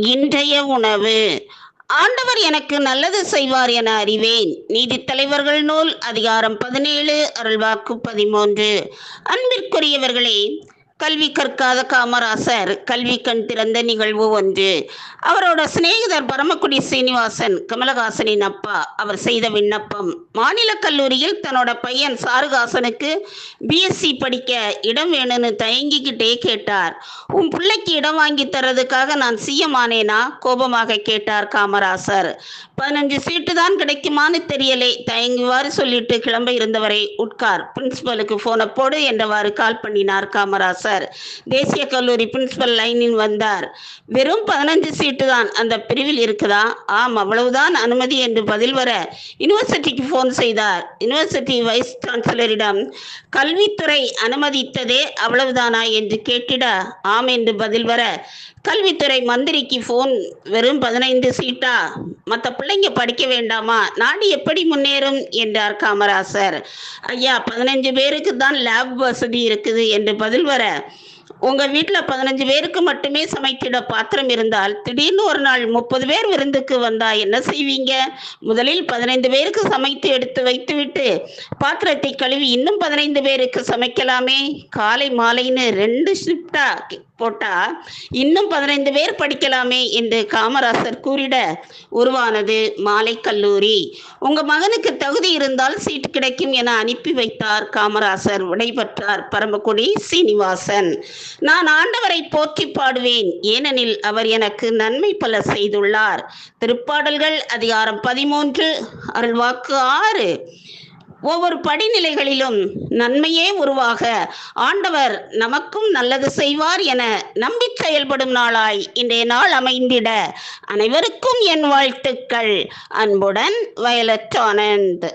இன்றைய உணவு. ஆண்டவர் எனக்கு நல்லது செய்வார் என அறிவேன். நீதி தலைவர்கள் நூல் அதிகாரம் பதினேழு அருள்வாக்கு பதிமூன்று. அன்பிற்குரியவர்களே கல்வி கற்காத காமராசர் கல்வி கண் திறந்த நிகழ்வு ஒன்று. அவரோட சிநேகிதர் பரமக்குடி சீனிவாசன் கமலஹாசனின் அப்பா. அவர் செய்த விண்ணப்பம். மாநில கல்லூரியில் தன்னோட பையன் சாருகாசனுக்கு பிஎஸ்சி படிக்க இடம் வேணும்னு தயங்கிக்கிட்டே கேட்டார். உன் பிள்ளைக்கு இடம் வாங்கி தர்றதுக்காக நான் சிஎம் ஆனேனா கோபமாக கேட்டார் காமராசர். பதினஞ்சு சீட்டு தான் கிடைக்குமான்னு தெரியலே. தயங்குவாறு சொல்லிட்டு கிளம்ப இருந்தவரை உட்கார். பிரின்சிபலுக்கு போனை போடு என்றவாறு கால் பண்ணினார் காமராசர் தேசிய கல்லூரி பிரின்சிபல் லைனில் வந்தார். வெறும் பதினஞ்சு சீட்டு தான். அந்த பிரிவில் இருக்குதா? ஆம் அவ்வளவுதான் அனுமதி என்று பதில் வர யூனிவர்சிட்டிக்கு ஃபோன் செய்தார். யூனிவர்சிட்டி வைஸ் சான்சலரிடம் கல்வித்துறை அனுமதித்ததே அவ்வளவுதானா? என்று கேட்டிட ஆம் என்று பதில் வர கல்வித்துறை மந்திரிக்கு ஃபோன் வெறும் பதினைந்து சீட்டா மற்ற பிள்ளைங்க படிக்க வேண்டாமா? நாடு எப்படி முன்னேறும்? என்றார் காமராசர். ஐயா பதினஞ்சு பேருக்கு தான் லேப் வசதி இருக்குது என்று பதில் வர உங்க வீட்டில் பதினஞ்சு பேருக்கு மட்டுமே சமைத்திட பாத்திரம் இருந்தால் திடீர்னு ஒரு நாள் முப்பது பேர் விருந்துக்கு வந்தா என்ன செய்வீங்க? முதலில் பதினைந்து பேருக்கு சமைத்து எடுத்து வைத்துவிட்டு பாத்திரத்தை கழுவி இன்னும் பதினைந்து பேருக்கு சமைக்கலாமே. காலை மாலைன்னு ரெண்டு ஷிஃப்டா போட்டா இன்னும் பதினைந்து பேர் படிக்கலாமே என்று காமராசர் கூறிட உருவானது மாலை கல்லூரி. உங்க மகனுக்கு தகுதி இருந்தால் சீட்டு கிடைக்கும் என அனுப்பி வைத்தார் காமராசர். விடைபெற்றார் பரமக்குடி சீனிவாசன். நான் ஆண்டவரை போற்றி பாடுவேன். ஏனெனில் அவர் எனக்கு நன்மை பல செய்துள்ளார். திருப்பாடல்கள் அதிகாரம் பதிமூன்று அருள்வாக்கு ஆறு. ஒவ்வொரு படிநிலைகளிலும் நன்மையே உருவாக ஆண்டவர் நமக்கும் நல்லது செய்வார் என நம்பி செயல்படும் நாளாய் இன்றைய நாள் அமைந்திட. அனைவருக்கும் என் வாழ்த்துக்கள். அன்புடன் வயலட் ஆனந்த்.